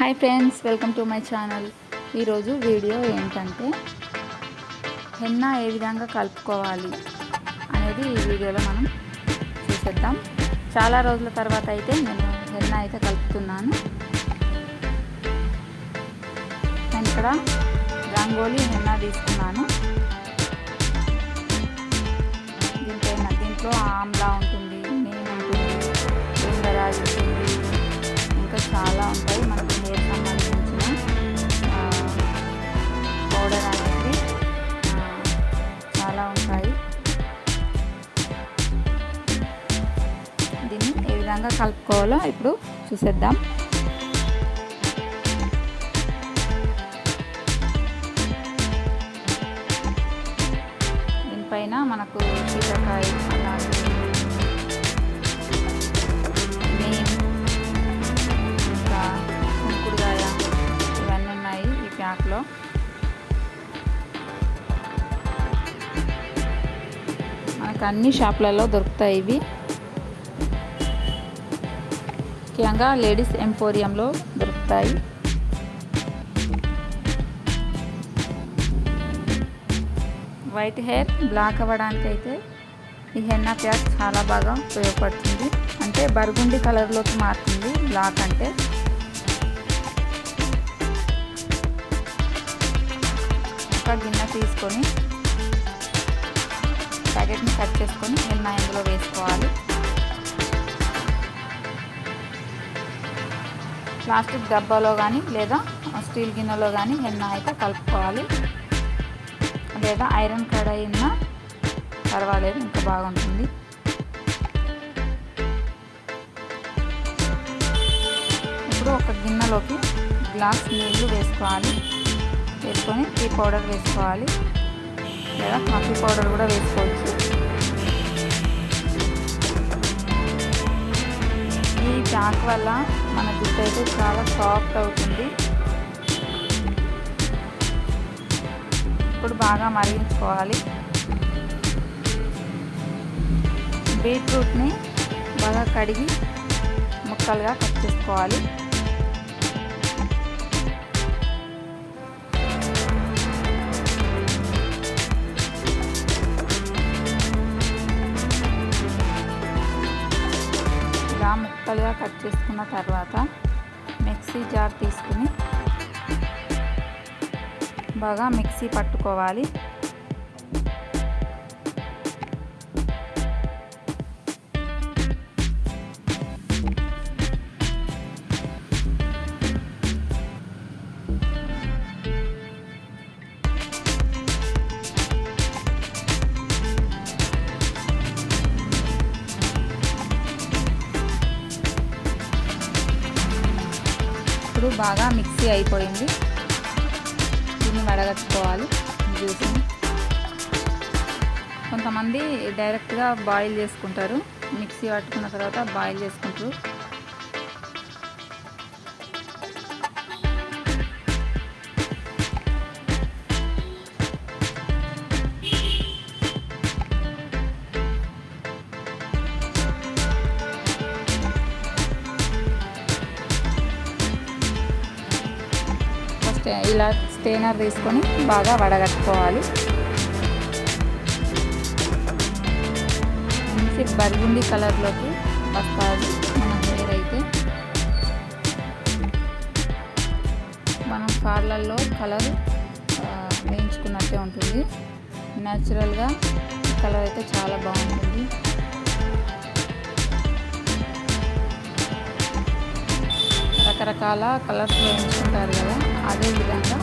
Hi friends welcome to my channel. ఈరోజు video ఏంటంటే henna ఏ విధంగా కలుపుకోవాలి అనేది ఈ వీడియోలో మనం చూసేద్దాం. చాలా రోజుల తర్వాత అయితే నేను హెన్నా అయితే కలుపుతున్నాను. నేను ఇక్కడ రంగోలీ హెన్నా తీసుకున్నాను. దీంట్లో దీంట్లో ఆమ్లా ఉంటుంది విధంగా కలుపుకోవాలో ఇప్పుడు చూసేద్దాం. దీనిపైన మనకు శీతకాయ అలాగే ఇంకా కుంకుడుగాయ ఇవన్నీ ఉన్నాయి ఈ ప్యాక్లో. మనకు అన్ని షాపులలో దొరుకుతాయి ఇవి. ముఖ్యంగా లేడీస్ ఎంపోరియంలో దొరుకుతాయి. వైట్ హెయిర్ బ్లాక్ అవ్వడానికి అయితే ఈ హెన్నా ప్యాక్ చాలా బాగా ఉపయోగపడుతుంది. అంటే బర్గుండి కలర్లోకి మారుతుంది బ్లాక్ అంటే. ఒక గిన్నె తీసుకొని ప్యాకెట్ని కట్ చేసుకొని హెన్నా ఇందులో వేసుకోవాలి. ప్లాస్టిక్ డబ్బాలో కానీ లేదా స్టీల్ గిన్నెలో కానీ హెన్నా అయితే కలుపుకోవాలి. లేదా ఐరన్ కడాయి ఉన్నా పర్వాలేదు ఇంకా బాగుంటుంది. ఇప్పుడు ఒక గిన్నెలోకి గ్లాస్ నీళ్ళు వేసుకోవాలి. వేసుకొని టీ పౌడర్ వేసుకోవాలి. లేదా కాఫీ పౌడర్ కూడా వేసుకోవచ్చు. చాక్ వల్ల మన జుట్టు అయితే చాలా సాఫ్ట్ అవుతుంది. ఇప్పుడు బాగా మరిగించుకోవాలి. బీట్రూట్ని బాగా కడిగి ముక్కలుగా కట్ చేసుకోవాలి. ముక్కలుగా కట్ చేసుకున్న తర్వాత మిక్సీ జార్ తీసుకుని బాగా మిక్సీ పట్టుకోవాలి. బాగా మిక్సీ అయిపోయింది. దీన్ని వడగట్టుకోవాలి జ్యూస్ని కొంతమంది డైరెక్ట్గా బాయిల్ చేసుకుంటారు. మిక్సీ పట్టుకున్న తర్వాత బాయిల్ చేసుకుంటారు. ఇలా స్టేనర్ తీసుకొని బాగా వడగట్టుకోవాలి. మంచి బర్గుండి కలర్లోకి వస్తుంది మన హెయిర్ అయితే మనం పార్లర్లో కలర్ వేయించుకున్నట్టే ఉంటుంది. న్యాచురల్గా కలర్ అయితే చాలా బాగుంటుంది. రకరకాల కలర్స్ వేయించుకుంటారు కదా అదే విధంగా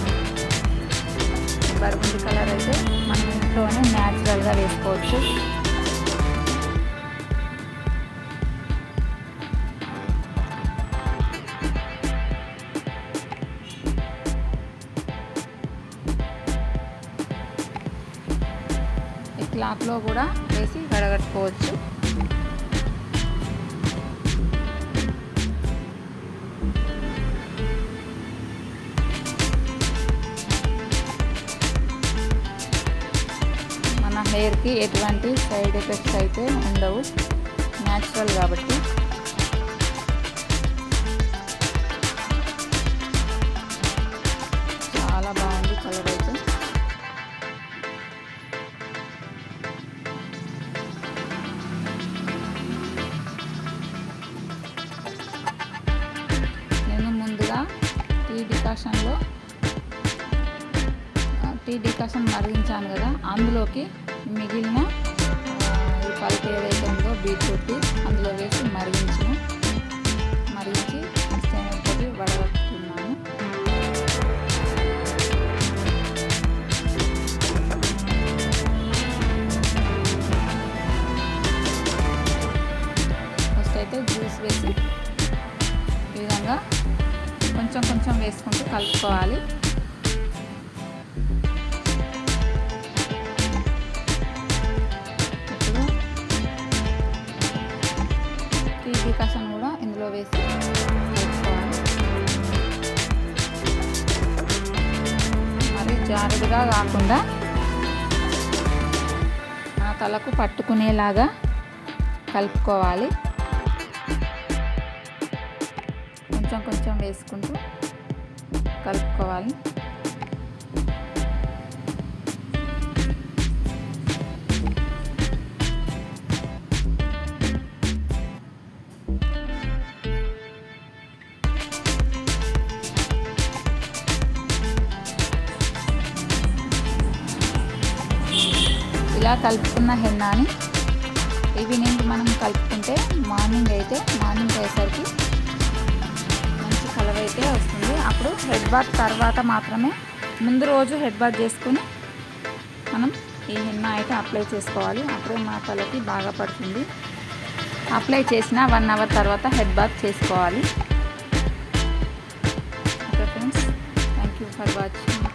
బర్గుండి కలర్ అయితే మన ఇంట్లోనే న్యాచురల్గా వేసుకోవచ్చు. ఈ క్లాత్లో కూడా వేసి వడగట్టుకోవచ్చు మన హెయిర్కి ఎటువంటి సైడ్ ఎఫెక్ట్స్ అయితే ఉండవు. న్యాచురల్ కాబట్టి. టీ డికాషన్ మరిగించాను కదా అందులోకి మిగిలిన ఈ పల్ప్ ఏదైతే ఉందో బీట్రూట్ అందులో వేసి మరిగించాను. మరిగించి తోటి వడగట్టుకున్నాను. ఫస్ట్ అయితే జ్యూస్ వేసి ఈ విధంగా కొంచెం కొంచెం వేసుకుంటూ కలుపుకోవాలి. టీ కూడా ఇందులో వేసి మరి జారుడుగా కాకుండా మన తలకు పట్టుకునేలాగా కలుపుకోవాలి. కొంచెం కొంచెం వేసుకుంటూ కలుపుకోవాలి. ఇలా కలుపుకున్న హెన్నాని ఈవినింగ్ మనం కలుపుకుంటే మార్నింగ్ అయితే మార్నింగ్ అయ్యేసరికి మంచి కలర్ అయితే వస్తుంది. అప్పుడు హెడ్ బాత్ తర్వాత మాత్రమే ముందు రోజు హెడ్ బాత్ చేసుకుని మనం ఈ హెన్నా అయితే అప్లై చేసుకోవాలి. అప్పుడే మా తలకి బాగా పడుతుంది. అప్లై చేసిన వన్ అవర్ తర్వాత హెడ్ బాత్ చేసుకోవాలి. Okay friends thank you for watching.